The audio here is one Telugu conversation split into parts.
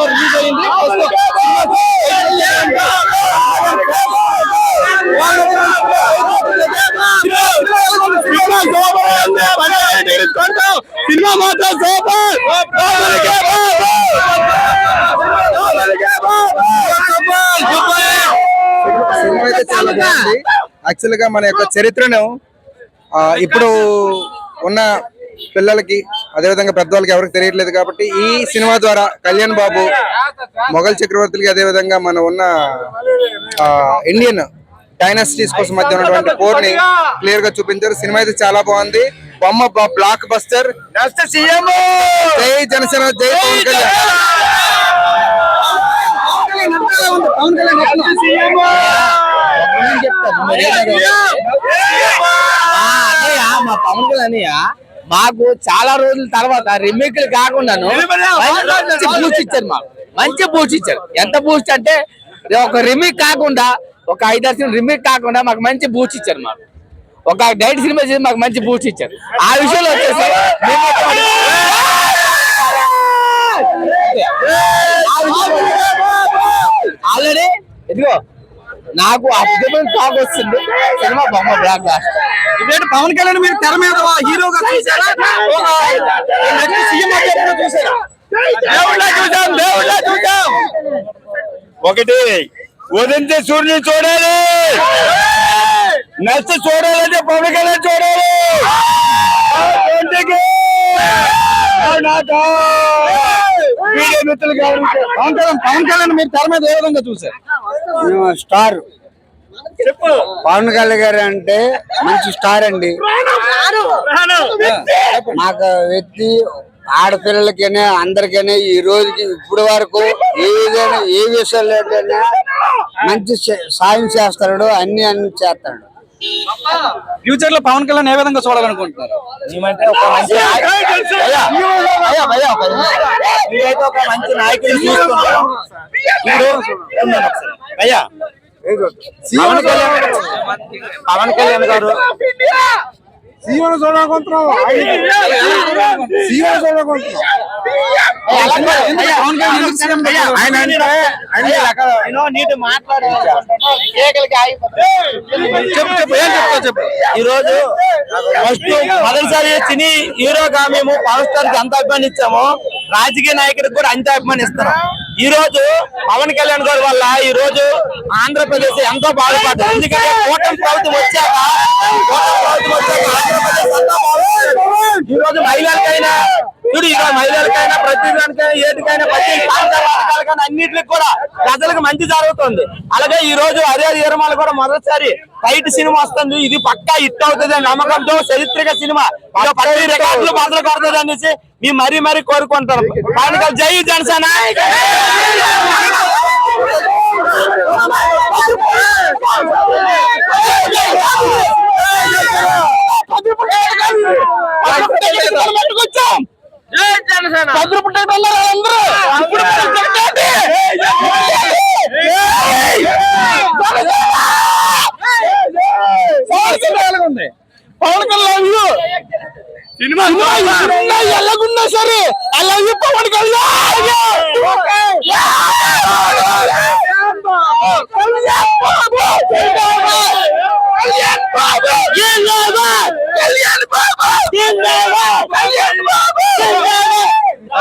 సినిమా రిలీజ్ అయింది సినిమా మాత్రం సూపర్ సినిమా అయితే చాలా బాగుంది యాక్చువల్గా మన యొక్క చరిత్రను ఇప్పుడు ఉన్న పిల్లలకి అదేవిధంగా పెద్దవాళ్ళకి ఎవరికి తెలియట్లేదు కాబట్టి ఈ సినిమా ద్వారా కళ్యాణ్ బాబు మొఘల్ చక్రవర్తులకి అదేవిధంగా మన ఉన్న ఆ, ఇండియన్ డైనాసిటీస్ కోసం మధ్య ఉన్నటువంటి పోర్ని క్లియర్గా చూపించారు. సినిమా అయితే చాలా బాగుంది. బొమ్మ బ్లాక్ బస్టర్ జై జనసేన జై పవన్ కళ్యాణ్. మా పవన్ కళ్యాణ్ మాకు చాలా రోజుల తర్వాత రిమేక్లు కాకుండాను మంచి బూస్ట్ ఇచ్చారు మాకు. మంచి బూస్ట్ ఇచ్చారు. ఎంత బూస్ట్ అంటే ఒక రిమేక్ కాకుండా ఒక ఐదారు సినిమా రిమేక్ కాకుండా మాకు మంచి బూస్ట్ ఇచ్చారు మాకు. ఒక డైట్ సినిమా చేసి మాకు మంచి బూస్ట్ ఇచ్చారు. ఆ విషయంలో వచ్చేసి ఆల్రెడీ ఇదిగో నాకు అద్భుతమైన టాక్ వస్తుంది. సినిమా బొమ్మ బ్లాక్ బ్లాస్టర్ ఇదేంటి పవన్ కళ్యాణ్ మీరు తెర మీద హీరోగా చూసారా? సీఎం చూసారా? దేవుళ్ళ చూసాం దేవుళ్ళ చూసాం. ఒకటి ఉదయించే సూర్యుని చూడాలి. నచ్చ చూడాలంటే పవన్ కళ్యాణ్ చూడాలి. ఒంటికి నాకా. మిత్రులు పవన్ కళ్యాణ్ పవన్ కళ్యాణ్ మీరు తెర మీద ఏ విధంగా చూసారు స్టార్. పవన్ కళ్యాణ్ గారు అంటే మంచి స్టార్ అండి. మాకు వ్యక్తి ఆడపిల్లలకైనా అందరికైనా ఈ రోజుకి ఇప్పటి వరకు ఏదైనా ఏ విషయాలు ఏంటైనా మంచి సాయం చేస్తాడు అన్ని అన్ని చేస్తాడు. ఫ్యూచర్లో పవన్ కళ్యాణ్ ఏ విధంగా చూడాలనుకుంటున్నారు? మేమంటే ఒక మంచి ఒక నిమిషం. మీరైతే ఒక మంచి పవన్ కళ్యాణ్ పవన్ కళ్యాణ్ గారు. సీఎం చూడాలనుకుంటున్నాం సీఎం చూడాలనుకుంటున్నాం నీటి చెప్పు ఈ రోజు ఫస్ట్ మొదటిసారి సినీ హీరోగా మేము పవర్ స్టార్కి ఎంత అభిమానించామో రాజకీయ నాయకుడికి కూడా అంతే అభిమానిస్తున్నాం. ఈ రోజు పవన్ కళ్యాణ్ గారి వల్ల ఈ రోజు ఆంధ్రప్రదేశ్ ఎంతో బాధపడ్డారు. ఎందుకంటే కూటమి ప్రభుత్వం వచ్చాక కూటమి ప్రభుత్వం వచ్చాక ఆంధ్రప్రదేశ్ ఎంతో బాధపడ్డారు. ఈ రోజు మహిళలకైనా చూడు మహిళలకైనా ప్రతి దానికైనా ఏటికైనా ప్రతి పథకాలకైనా అన్నిటికి కూడా ప్రజలకు మంచి జరుగుతుంది అలాగే ఈ రోజు అదే తీరమాలు కూడా మొదటిసారి బయట సినిమా వస్తుంది ఇది పక్కా హిట్ అవుతుంది అనే నమ్మకంతో చరిత్రక సినిమా పట్టి రికార్డులు బదులు కొడుతుంది అనేసి మేము మరీ మరీ కోరుకుంటారు కనుక జై జనసేన పవన్ కళ్యాణ్ సినిమా ఎలాగున్నా సరే. అలాగే పవన్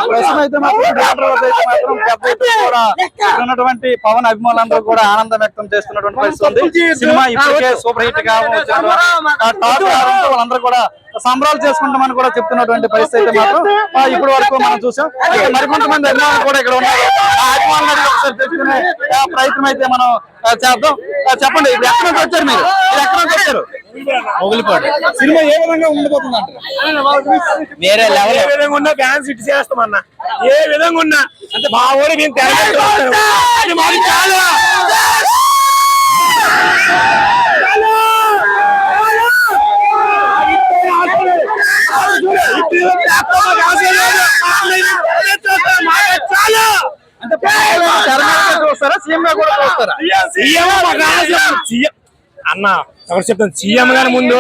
ప్రస్తుతం అయితే మాత్రం థియేటర్ వద్ద అయితే మాత్రం కూడా ఉన్నటువంటి పవన్ అభిమానులందరూ కూడా ఆనందం వ్యక్తం చేస్తున్నటువంటి పరిస్థితి ఉంది. సినిమా ఇప్పటికే సూపర్ హిట్ రావడంతో వాళ్ళందరూ కూడా సంబరాలు చేసుకుంటామని కూడా చెప్తున్నటువంటి పరిస్థితి అయితే మాత్రం ఆ, ఇప్పటి వరకు మనం చూసాం. మరికొంతమంది అభిమానులు కూడా ఇక్కడ ఉన్నారు. ఆ అభిమానులు ఒకసారి ఆ, ప్రయత్నం అయితే మనం చేద్దాం. చెప్పండి ఇప్పుడు ఎక్కడ నుంచి వచ్చారు మీరు? ఎక్కడ నుంచి వచ్చారు? మొగులిపాడు. సినిమా ఏ విధంగా ఉండబోతుంది అంటారు వేరే లెవెల్ ఏ విధంగా ఉన్నా ఫ్యాన్స్ ఇట్ చేస్తామన్నా. ఏ విధంగా ఉన్నా అంటే మా ఊరి మేము చూస్తాం. చాలా అంటే తెర మీద చూస్తారా సీఎం గా కూడా చూస్తారా సీఎం మాకు రాజు. సీఎం. అన్న ఒకటి చెప్తాను సీఎం గారి ముందు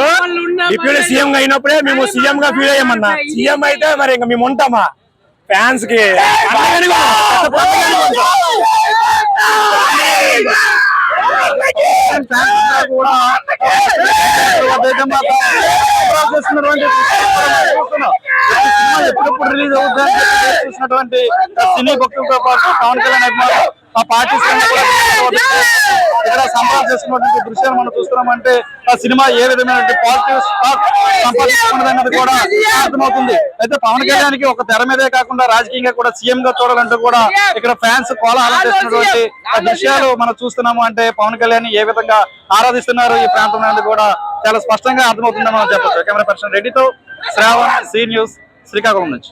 డిప్యూటీ సీఎం గా అయినప్పుడే మేము సీఎం గా ఫీల్ అయ్యామన్నా. సీఎం అయితే మరి ఇంకా మేము ఉంటామా? ఫ్యాన్స్కి. ఎప్పుడెప్పుడు రిలీజ్ అవుతుందని చెప్పి చూసినటువంటి సినీ భక్తులతో పాటు పవన్ కళ్యాణ్ అభిమానులు ఆ పార్టీ ఇక్కడ సంబరాలు చేస్తున్నటువంటి దృశ్యాలు మనం చూస్తున్నామంటే ఆ సినిమా ఏ విధమైనటువంటి పాజిటివ్ స్టాక్ సంపాదించుకున్నది అన్నది కూడా అర్థమవుతుంది. అయితే పవన్ కళ్యాణ్కి ఒక తెర మీదే కాకుండా రాజకీయంగా కూడా సీఎం గా చూడాలంటూ కూడా ఇక్కడ ఫ్యాన్స్ కోలాహలం చేస్తున్నటువంటి ఆ దృశ్యాలు మనం చూస్తున్నాము అంటే పవన్ కళ్యాణ్ ఏ విధంగా ఆరాధిస్తున్నారు ఈ ప్రాంతం అనేది కూడా చాలా స్పష్టంగా అర్థమవుతుందని మనం చెప్పొచ్చు. కెమెరా పర్సన్ రెడ్డితో శ్రావణ్ సి న్యూస్ శ్రీకాకుళం నుంచి.